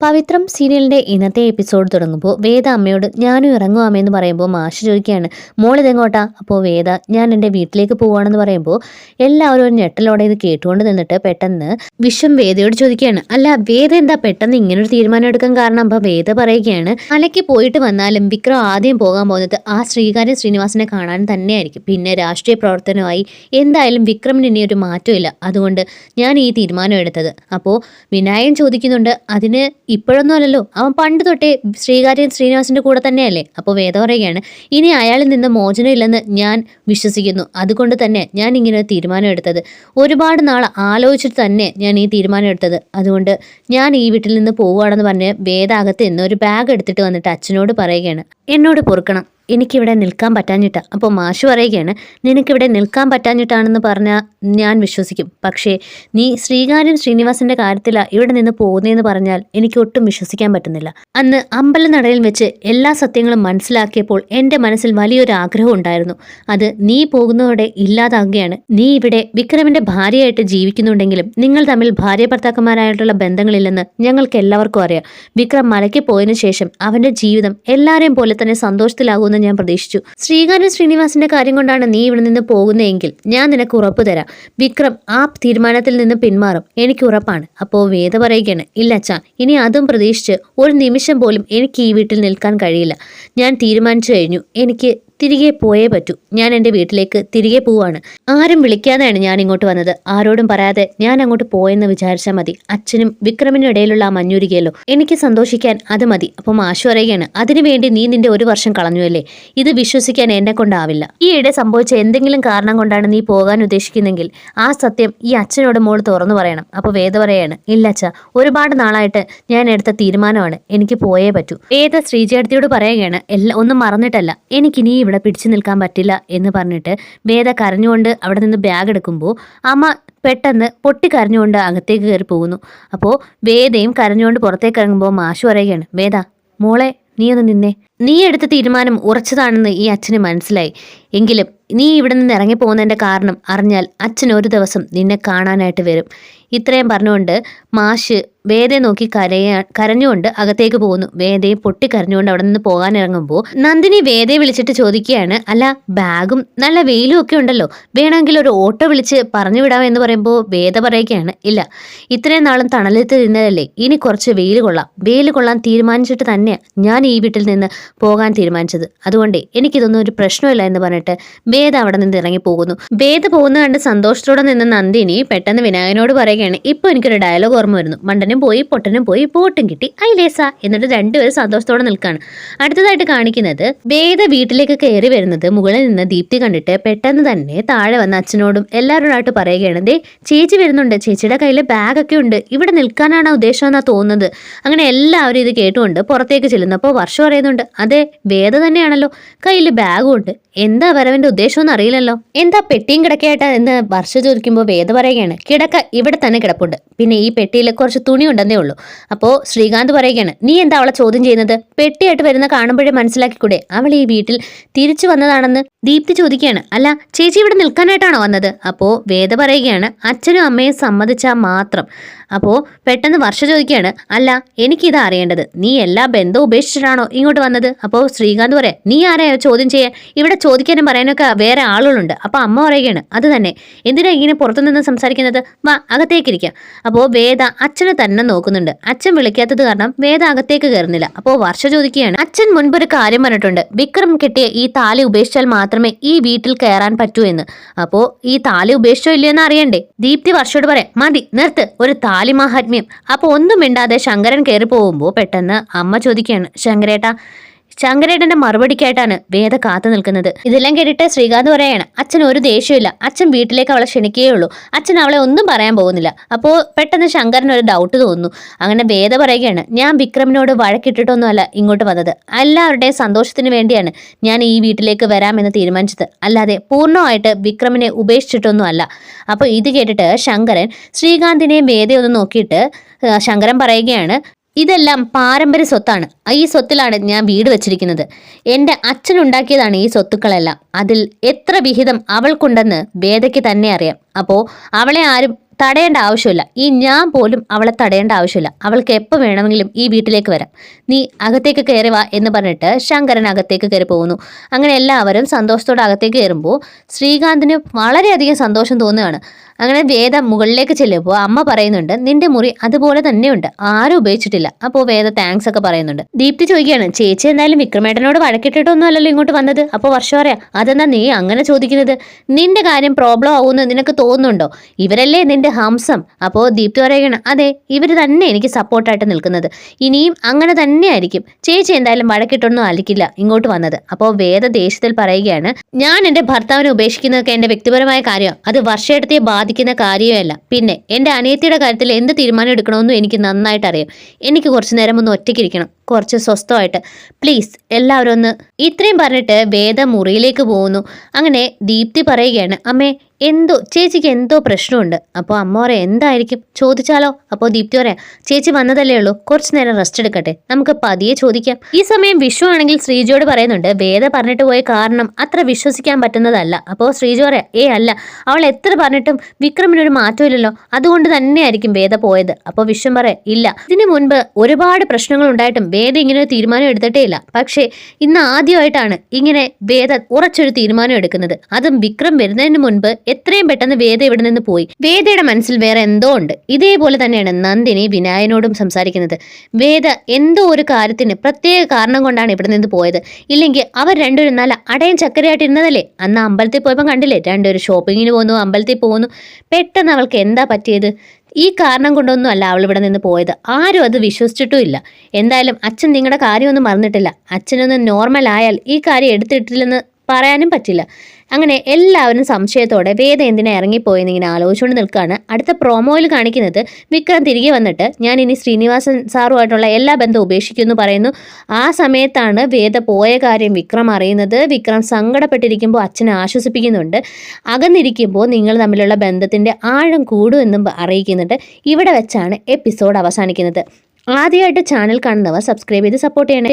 പവിത്രം സീരിയലിന്റെ ഇന്നത്തെ എപ്പിസോഡ് തുടങ്ങുമ്പോൾ വേദ അമ്മയോട് ഞാനും ഇറങ്ങുവാമെന്ന് പറയുമ്പോൾ മാഷ് ചോദിക്കുകയാണ് മോളിതെങ്ങോട്ടാ അപ്പോൾ വേദ ഞാൻ എന്റെ വീട്ടിലേക്ക് പോവുകയാണെന്ന് പറയുമ്പോൾ എല്ലാവരും ഒരു ഞെട്ടലോടെ ഇത് കേട്ടുകൊണ്ട് നിന്നിട്ട് പെട്ടെന്ന് വിശ്വം വേദയോട് ചോദിക്കുകയാണ് അല്ല വേദ എന്താ പെട്ടെന്ന് ഇങ്ങനൊരു തീരുമാനം എടുക്കാൻ കാരണം? അപ്പോൾ വേദ പറയുകയാണ് മലയ്ക്ക് പോയിട്ട് വന്നാലും വിക്രം ആദ്യം പോകാൻ പോകുന്നത് ആ ശ്രീകാര്യ ശ്രീനിവാസനെ കാണാൻ തന്നെയായിരിക്കും. പിന്നെ രാഷ്ട്രീയ പ്രവർത്തനമായി എന്തായാലും വിക്രമിന് ഇനി ഒരു മാറ്റമില്ല അതുകൊണ്ട് ഞാൻ ഈ തീരുമാനം എടുത്തത്. അപ്പോൾ വിനായകൻ ചോദിക്കുന്നുണ്ട് അതിന് ഇപ്പോഴൊന്നും അല്ലല്ലോ. അവൻ പണ്ട് തൊട്ടേ ശ്രീകാര്യൻ ശ്രീനിവാസിന്റെ കൂടെ തന്നെയല്ലേ? അപ്പോൾ വേദ പറയുകയാണ് ഇനി അയാളിൽ നിന്ന് മോചനം ഇല്ലെന്ന് ഞാൻ വിശ്വസിക്കുന്നു. അതുകൊണ്ട് തന്നെ ഞാൻ ഇങ്ങനെ തീരുമാനം എടുത്തത്. ഒരുപാട് നാൾ ആലോചിച്ചിട്ട് തന്നെ ഞാൻ ഈ തീരുമാനം എടുത്തത്. അതുകൊണ്ട് ഞാൻ ഈ വീട്ടിൽ നിന്ന് പോവുകയാണെന്ന് പറഞ്ഞ് വേദാകത്ത് നിന്ന് ഒരു ബാഗ് എടുത്തിട്ട് വന്നിട്ട് അച്ഛനോട് പറയുകയാണ്. എന്നോട് പൊറുക്കണം. എനിക്കിവിടെ നിൽക്കാൻ പറ്റാഞ്ഞിട്ട. അപ്പോൾ മാഷ് പറയുകയാണ് നിനക്കിവിടെ നിൽക്കാൻ പറ്റാഞ്ഞിട്ടാണെന്ന് പറഞ്ഞാൽ ഞാൻ വിശ്വസിക്കും. പക്ഷേ നീ ശ്രീകാര്യം ശ്രീനിവാസിന്റെ കാര്യത്തിലാണ് ഇവിടെ നിന്ന് പോകുന്നതെന്ന് പറഞ്ഞാൽ എനിക്ക് ഒട്ടും വിശ്വസിക്കാൻ പറ്റുന്നില്ല. അന്ന് അമ്പലനടയിൽ വെച്ച് എല്ലാ സത്യങ്ങളും മനസ്സിലാക്കിയപ്പോൾ എന്റെ മനസ്സിൽ വലിയൊരു ആഗ്രഹം ഉണ്ടായിരുന്നു. അത് നീ പോകുന്നതോടെ ഇല്ലാതാകുകയാണ്. നീ ഇവിടെ വിക്രമിന്റെ ഭാര്യയായിട്ട് ജീവിക്കുന്നുണ്ടെങ്കിലും നിങ്ങൾ തമ്മിൽ ഭാര്യ ഭർത്താക്കന്മാരായിട്ടുള്ള ബന്ധങ്ങളില്ലെന്ന് ഞങ്ങൾക്ക് എല്ലാവർക്കും അറിയാം. വിക്രം മലയ്ക്ക് പോയതിനു ശേഷം അവന്റെ ജീവിതം എല്ലാവരെയും പോലെ തന്നെ സന്തോഷത്തിലാകുമെന്ന് ഞാൻ പ്രതീക്ഷിച്ചു. ശ്രീകാര്യൻ ശ്രീനിവാസിന്റെ കാര്യം കൊണ്ടാണ് നീ ഇവിടെ നിന്ന് പോകുന്നതെങ്കിൽ ഞാൻ നിനക്ക് ഉറപ്പ് തരാം. വിക്രം ആ തീരുമാനത്തിൽ നിന്ന് പിന്മാറും. എനിക്ക് ഉറപ്പാണ്. അപ്പോ വേദ പറയുകയാണ് ഇല്ല അച്ഛാ ഇനി അതും പ്രതീക്ഷിച്ച് ഒരു നിമിഷം പോലും എനിക്ക് ഈ വീട്ടിൽ നിൽക്കാൻ കഴിയില്ല. ഞാൻ തീരുമാനിച്ചു കഴിഞ്ഞു. എനിക്ക് തിരികെ പോയേ പറ്റൂ. ഞാൻ എന്റെ വീട്ടിലേക്ക് തിരികെ പോവാണ്. ആരും വിളിക്കാതെയാണ് ഞാൻ ഇങ്ങോട്ട് വന്നത്. ആരോടും പറയാതെ ഞാൻ അങ്ങോട്ട് പോയെന്ന് വിചാരിച്ചാൽ മതി. അച്ഛനും വിക്രമിനും ഇടയിലുള്ള ആ മഞ്ഞുരുകിയല്ലോ. എനിക്ക് സന്തോഷിക്കാൻ അത് മതി. അപ്പം മാഷു പറയുകയാണ് അതിനുവേണ്ടി നീ നിന്റെ ഒരു വർഷം കളഞ്ഞുവല്ലേ? ഇത് വിശ്വസിക്കാൻ എന്നെ കൊണ്ടാവില്ല. ഈയിടെ സംഭവിച്ച എന്തെങ്കിലും കാരണം കൊണ്ടാണ് നീ പോകാൻ ഉദ്ദേശിക്കുന്നെങ്കിൽ ആ സത്യം ഈ അച്ഛനോട് മോൾ തുറന്നു പറയണം. അപ്പോൾ വേദ പറയാണ് ഇല്ല അച്ഛ ഒരുപാട് നാളായിട്ട് ഞാൻ എടുത്ത തീരുമാനമാണ്. എനിക്ക് പോയേ പറ്റൂ. വേദ ശ്രീജേടത്തിയോട് പറയുകയാണ് എല്ലാം ഒന്നും മറന്നിട്ടല്ല. എനിക്കിനി പിടിച്ചു നിൽക്കാൻ പറ്റില്ല എന്ന് പറഞ്ഞിട്ട് വേദ കരഞ്ഞുകൊണ്ട് അവിടെ നിന്ന് ബാഗ് എടുക്കുമ്പോൾ അമ്മ പെട്ടെന്ന് പൊട്ടിക്കരഞ്ഞുകൊണ്ട് അകത്തേക്ക് കയറി പോകുന്നു. അപ്പോൾ വേദയും കരഞ്ഞുകൊണ്ട് പുറത്തേക്ക് ഇറങ്ങുമ്പോൾ മാഷു പറയുകയാണ് വേദ മോളെ നീ ഒന്ന് നിന്നേ. നീ എടുത്ത തീരുമാനം ഉറച്ചതാണെന്ന് ഈ അച്ഛന് മനസ്സിലായി. എങ്കിലും നീ ഇവിടെ നിന്ന് ഇറങ്ങി പോകുന്നതിന്റെ കാരണം അറിഞ്ഞാൽ അച്ഛൻ ഒരു ദിവസം നിന്നെ കാണാനായിട്ട് വരും. ഇത്രയും പറഞ്ഞുകൊണ്ട് മാഷ് വേദയെ നോക്കി കരയ കരഞ്ഞുകൊണ്ട് അകത്തേക്ക് പോകുന്നു. വേദയെ പൊട്ടിക്കരഞ്ഞുകൊണ്ട് അവിടെ നിന്ന് പോകാൻ ഇറങ്ങുമ്പോൾ നന്ദിനി വേദയെ വിളിച്ചിട്ട് ചോദിക്കുകയാണ് അല്ല ബാഗും നല്ല വെയിലും ഒക്കെ ഉണ്ടല്ലോ. വേണമെങ്കിൽ ഒരു ഓട്ടോ വിളിച്ച് പറഞ്ഞു വിടാം എന്ന് പറയുമ്പോൾ വേദ പറയുകയാണ് ഇല്ല. ഇത്രയും നാളും തണലത്ത് നിന്നതല്ലേ ഇനി കുറച്ച് വെയിൽ കൊള്ളാം. വെയിൽ കൊള്ളാൻ തീരുമാനിച്ചിട്ട് തന്നെ ഞാൻ ഈ വീട്ടിൽ നിന്ന് പോകാൻ തീരുമാനിച്ചത്. അതുകൊണ്ട് എനിക്കിതൊന്നും ഒരു പ്രശ്നമില്ല എന്ന് പറഞ്ഞിട്ട് വേദ അവിടെ നിന്ന് ഇറങ്ങി പോകുന്നു വേദ പോകുന്ന കണ്ട് സന്തോഷത്തോടെ നിന്ന നന്ദിനി പെട്ടെന്ന് വിനായകനോട് പറയുകയാണ് ഇപ്പൊ എനിക്കൊരു ഡയലോഗ് ഓർമ്മ വരുന്നു. മണ്ടനും പോയി പൊട്ടനും പോയി പോട്ടും കിട്ടി. ഐലേസ എന്നിട്ട് രണ്ടുപേരും സന്തോഷത്തോടെ നിൽക്കാണ്. അടുത്തതായിട്ട് കാണിക്കുന്നത് വേദ വീട്ടിലേക്ക് കയറി വരുന്നത് മുകളിൽ നിന്ന് ദീപ്തി കണ്ടിട്ട് പെട്ടെന്ന് തന്നെ താഴെ വന്ന് അച്ഛനോടും എല്ലാവരോടായിട്ട് പറയുകയാണ് ദേ ചേച്ചി വരുന്നുണ്ട്. ചേച്ചിയുടെ കയ്യിൽ ബാഗൊക്കെ ഉണ്ട്. ഇവിടെ നിൽക്കാനാണ് ഉദ്ദേശം എന്നാ തോന്നുന്നത്? അങ്ങനെ എല്ലാവരും ഇത് കേട്ടുകൊണ്ട് പുറത്തേക്ക് ചെല്ലുന്നപ്പോൾ വർഷം പറയുന്നുണ്ട് അതെ വേദ തന്നെയാണല്ലോ. കയ്യിൽ ബാഗും ഉണ്ട്. എന്താ വരവന്റെ ഉദ്ദേശമൊന്നും അറിയില്ലല്ലോ. എന്താ പെട്ടിയും കിടക്കയായിട്ട് എന്ന് വർഷ ചോദിക്കുമ്പോൾ വേദ പറയുകയാണ്. കിടക്ക ഇവിടെ തന്നെ കിടപ്പുണ്ട്. പിന്നെ ഈ പെട്ടിയിൽ കുറച്ച് തുണി ഉണ്ടെന്നേ ഉള്ളൂ. അപ്പോൾ ശ്രീകാന്ത് പറയുകയാണ് നീ എന്താ അവളെ ചോദ്യം ചെയ്യുന്നത്? പെട്ടിയായിട്ട് വരുന്ന കാണുമ്പോഴേ മനസ്സിലാക്കിക്കൂടെ? അവൾ ഈ വീട്ടിൽ തിരിച്ചു വന്നതാണെന്ന് ദീപ്തി ചോദിക്കുകയാണ്. അല്ല ചേച്ചി ഇവിടെ നിൽക്കാനായിട്ടാണോ വന്നത്? അപ്പോൾ വേദ പറയുകയാണ് അച്ഛനും അമ്മയും സമ്മതിച്ചാൽ മാത്രം. അപ്പോൾ പെട്ടെന്ന് വർഷ ചോദിക്കുകയാണ് അല്ല എനിക്കിത് അറിയേണ്ടത്. നീ എല്ലാ ബന്ധവും ഉപേക്ഷിച്ചിട്ടാണോ ഇങ്ങോട്ട് വന്നത്? അപ്പോൾ ശ്രീകാന്ത് പറയാം നീ ആരെയോ ചോദ്യം ചെയ്യാൻ ഇവിടെ ചോദിക്കാനും പറയാനൊക്കെ വേറെ ആളുകളുണ്ട്. അപ്പോൾ അമ്മ പറയുകയാണ് അത് തന്നെ. എന്തിനാ ഇങ്ങനെ പുറത്തുനിന്ന് സംസാരിക്കുന്നത്? വാ അകത്തേക്കിരിക്കാം. അപ്പോൾ വേദ അച്ഛനെ തന്നെ നോക്കുന്നുണ്ട്. അച്ഛൻ വിളിക്കാത്തത് കാരണം വേദ അകത്തേക്ക് കയറുന്നില്ല. അപ്പോൾ വർഷ ചോദിക്കുകയാണ് അച്ഛൻ മുൻപ് ഒരു കാര്യം പറഞ്ഞിട്ടുണ്ട്. വിക്രം കിട്ടിയ ഈ താലി ഉപേക്ഷിച്ചാൽ മാത്രമേ ഈ വീട്ടിൽ കയറാൻ പറ്റൂ എന്ന്. അപ്പോൾ ഈ താലി ഉപേക്ഷിച്ചോ ഇല്ലയെന്ന് അറിയണ്ടേ? ദീപ്തി വർഷയോട് പറയാം മതി നിർത്ത്. ഒരു താലി മഹാത്മ്യം. അപ്പോൾ ഒന്നും മിണ്ടാതെ ശങ്കരൻ കയറി പോകുമ്പോൾ പെട്ടെന്ന് അമ്മ ചോദിക്കുകയാണ് ശങ്കരേട്ടാ ശങ്കരേട്ടന്റെ മറുപടിക്കായിട്ടാണ് വേദ കാത്തു നിൽക്കുന്നത്. ഇതെല്ലാം കേട്ടിട്ട് ശ്രീകാന്ത് പറയാണ് അച്ഛൻ ഒരു ദേഷ്യമില്ല അച്ഛൻ വീട്ടിലേക്ക് അവളെ ക്ഷണിക്കുകയുള്ളൂ അച്ഛൻ അവളെ ഒന്നും പറയാൻ പോകുന്നില്ല. അപ്പോൾ പെട്ടെന്ന് ശങ്കരന് ഒരു ഡൗട്ട് തോന്നുന്നു. അങ്ങനെ വേദ പറയുകയാണ് ഞാൻ വിക്രമിനോട് വഴക്കിട്ടിട്ടൊന്നുമല്ല ഇങ്ങോട്ട് വന്നത്. എല്ലാവരുടെയും സന്തോഷത്തിന് വേണ്ടിയാണ് ഞാൻ ഈ വീട്ടിലേക്ക് വരാമെന്ന് തീരുമാനിച്ചത്. അല്ലാതെ പൂർണമായിട്ട് വിക്രമിനെ ഉപേക്ഷിച്ചിട്ടൊന്നും അല്ല അപ്പോൾ ഇത് കേട്ടിട്ട് ശങ്കരൻ ശ്രീകാന്തിനെയും വേദയൊന്ന് നോക്കിയിട്ട് ശങ്കരൻ പറയുകയാണ് ഇതെല്ലാം പാരമ്പര്യ സ്വത്താണ്. ഈ സ്വത്തിലാണ് ഞാൻ വീട് വെച്ചിരിക്കുന്നത്. എന്റെ അച്ഛനുണ്ടാക്കിയതാണ് ഈ സ്വത്തുക്കളെല്ലാം. അതിൽ എത്ര വിഹിതം അവൾക്കുണ്ടെന്ന് വേദയ്ക്ക് തന്നെ അറിയാം. അപ്പോൾ അവളെ ആരും തടയേണ്ട ആവശ്യമില്ല. ഈ ഞാൻ പോലും അവളെ തടയേണ്ട ആവശ്യമില്ല. അവൾക്ക് എപ്പോൾ വേണമെങ്കിലും ഈ വീട്ടിലേക്ക് വരാം. നീ അകത്തേക്ക് കയറി വാ എന്ന് പറഞ്ഞിട്ട് ശങ്കരൻ അകത്തേക്ക് കയറി പോകുന്നു. അങ്ങനെ എല്ലാവരും സന്തോഷത്തോടെ അകത്തേക്ക് കയറുമ്പോൾ ശ്രീകാന്തിന് വളരെയധികം സന്തോഷം തോന്നുകയാണ്. അങ്ങനെ വേദ മുകളിലേക്ക് ചെല്ലുമ്പോൾ അമ്മ പറയുന്നുണ്ട് നിന്റെ മുറി അതുപോലെ തന്നെയുണ്ട്. ആരും ഉപയോഗിച്ചിട്ടില്ല. അപ്പോൾ വേദ താങ്ക്സ് ഒക്കെ പറയുന്നുണ്ട്. ദീപ്തി ചോദിക്കുകയാണ് ചേച്ചി എന്തായാലും വിക്രമേട്ടനോട് വഴക്കിട്ടിട്ടൊന്നും അല്ലല്ലോ ഇങ്ങോട്ട് വന്നത്? അപ്പോൾ വർഷം പറയാം അതെന്നാ നീ അങ്ങനെ ചോദിക്കുന്നത്? നിന്റെ കാര്യം പ്രോബ്ലം ആവുമെന്ന് നിനക്ക് തോന്നുന്നുണ്ടോ? ഇവരല്ലേ നിന്റെ ഹംസം? അപ്പോൾ ദീപ്തി പറയുകയാണ് അതെ ഇവർ തന്നെ എനിക്ക് സപ്പോർട്ടായിട്ട് നിൽക്കുന്നത്. ഇനിയും അങ്ങനെ തന്നെയായിരിക്കും ചേച്ചി എന്തായാലും വഴക്കിട്ടൊന്നും അലിക്കില്ല ഇങ്ങോട്ട് വന്നത്. അപ്പോൾ വേദ ദേശത്തിൽ പറയുകയാണ് ഞാൻ എന്റെ ഭർത്താവിനെ ഉപേക്ഷിക്കുന്നതൊക്കെ എന്റെ വ്യക്തിപരമായ കാര്യമാണ്. അത് വർഷയെടുത്തിയെ ബാധിക്കുന്ന കാര്യമല്ല. പിന്നെ എന്റെ അനിയത്തിയുടെ കാര്യത്തിൽ എന്ത് തീരുമാനം എടുക്കണമെന്നും എനിക്ക് നന്നായിട്ട് അറിയാം എനിക്ക് കുറച്ച് നേരം ഒന്ന് ഒറ്റയ്ക്കിരിക്കണം കുറച്ച് സ്വസ്ഥമായിട്ട്. പ്ലീസ് എല്ലാവരും ഒന്ന് ഇത്രയും പറഞ്ഞിട്ട് വേദ മുറിയിലേക്ക് പോകുന്നു. അങ്ങനെ ദീപ്തി പറയുകയാണ് അമ്മേ എന്തോ ചേച്ചിക്ക് എന്തോ പ്രശ്നമുണ്ട്. അപ്പോൾ അമ്മ പറയാം എന്തായിരിക്കും? ചോദിച്ചാലോ? അപ്പോൾ ദീപ്തി പറയാം ചേച്ചി വന്നതല്ലേ ഉള്ളൂ. കുറച്ച് നേരം റെസ്റ്റ് എടുക്കട്ടെ. നമുക്ക് പതിയെ ചോദിക്കാം. ഈ സമയം വിഷു ആണെങ്കിൽ ശ്രീജയോട് പറയുന്നുണ്ട് വേദ പറഞ്ഞിട്ട് പോയ കാരണം അത്ര വിശ്വസിക്കാൻ പറ്റുന്നതല്ല. അപ്പോൾ ശ്രീജു പറയാം ഏ അല്ല. അവൾ എത്ര പറഞ്ഞിട്ടും വിക്രമിനൊരു മാറ്റമില്ലല്ലോ. അതുകൊണ്ട് തന്നെയായിരിക്കും വേദ പോയത്. അപ്പോൾ വിശ്വം പറയാം ഇല്ല. ഇതിനു മുൻപ് ഒരുപാട് പ്രശ്നങ്ങൾ ഉണ്ടായിട്ടും വേദ ഇങ്ങനെ ഒരു തീരുമാനം എടുത്തിട്ടേ ഇല്ല. പക്ഷേ ഇന്ന് ആദ്യമായിട്ടാണ് ഇങ്ങനെ വേദ ഉറച്ചൊരു തീരുമാനം എടുക്കുന്നത്. അതും വിക്രം വരുന്നതിന് മുൻപ് എത്രയും പെട്ടെന്ന് വേദ ഇവിടെ നിന്ന് പോയി. വേദയുടെ മനസ്സിൽ വേറെ എന്തോ ഉണ്ട്. ഇതേപോലെ തന്നെയാണ് നന്ദിനി വിനായനോടും സംസാരിക്കുന്നത്. വേദ എന്തോ ഒരു കാര്യത്തിന് പ്രത്യേക കാരണം കൊണ്ടാണ് ഇവിടെ നിന്ന് പോയത്. ഇല്ലെങ്കിൽ അവർ രണ്ടുപേരും നല്ല അടയും ചക്കരയായിട്ടിരുന്നതല്ലേ അന്ന് അമ്പലത്തിൽ പോയപ്പോൾ കണ്ടില്ലേ? രണ്ടുപേരും ഷോപ്പിങ്ങിന് പോകുന്നു അമ്പലത്തിൽ പോകുന്നു പെട്ടെന്ന് അവൾക്ക് എന്താ പറ്റിയത്? ഈ കാരണം കൊണ്ടൊന്നും അല്ല അവൾ ഇവിടെ നിന്ന് പോയത്. ആരും അത് വിശ്വസിച്ചിട്ടും ഇല്ല എന്തായാലും അച്ഛൻ നിങ്ങളുടെ കാര്യമൊന്നും മറന്നിട്ടില്ല. അച്ഛനൊന്ന് നോർമൽ ആയാൽ ഈ കാര്യം എടുത്തിട്ടില്ലെന്ന് പറയാനും പറ്റില്ല. അങ്ങനെ എല്ലാവരും സംശയത്തോടെ വേദ എന്തിനാ ഇറങ്ങിപ്പോയെന്ന് ഇങ്ങനെ ആലോചിച്ചുകൊണ്ട് നിൽക്കുകയാണ്. അടുത്ത പ്രൊമോയിൽ കാണിക്കുന്നത് വിക്രം തിരികെ വന്നിട്ട് ഞാൻ ഇനി ശ്രീനിവാസൻ സാറുമായിട്ടുള്ള എല്ലാ ബന്ധവും ഉപേക്ഷിക്കുമെന്ന് പറയുന്നു. ആ സമയത്താണ് വേദ പോയ കാര്യം വിക്രം അറിയുന്നത്. വിക്രം സങ്കടപ്പെട്ടിരിക്കുമ്പോൾ അച്ഛനെ ആശ്വസിപ്പിക്കുന്നുണ്ട്. അകന്നിരിക്കുമ്പോൾ നിങ്ങൾ തമ്മിലുള്ള ബന്ധത്തിന്റെ ആഴം കൂടുമെന്നും അറിയിക്കുന്നുണ്ട്. ഇവിടെ വെച്ചാണ് എപ്പിസോഡ് അവസാനിക്കുന്നത്. ആദ്യമായിട്ട് ചാനൽ കാണുന്നവർ സബ്സ്ക്രൈബ് ചെയ്ത് സപ്പോർട്ട് ചെയ്യണേ.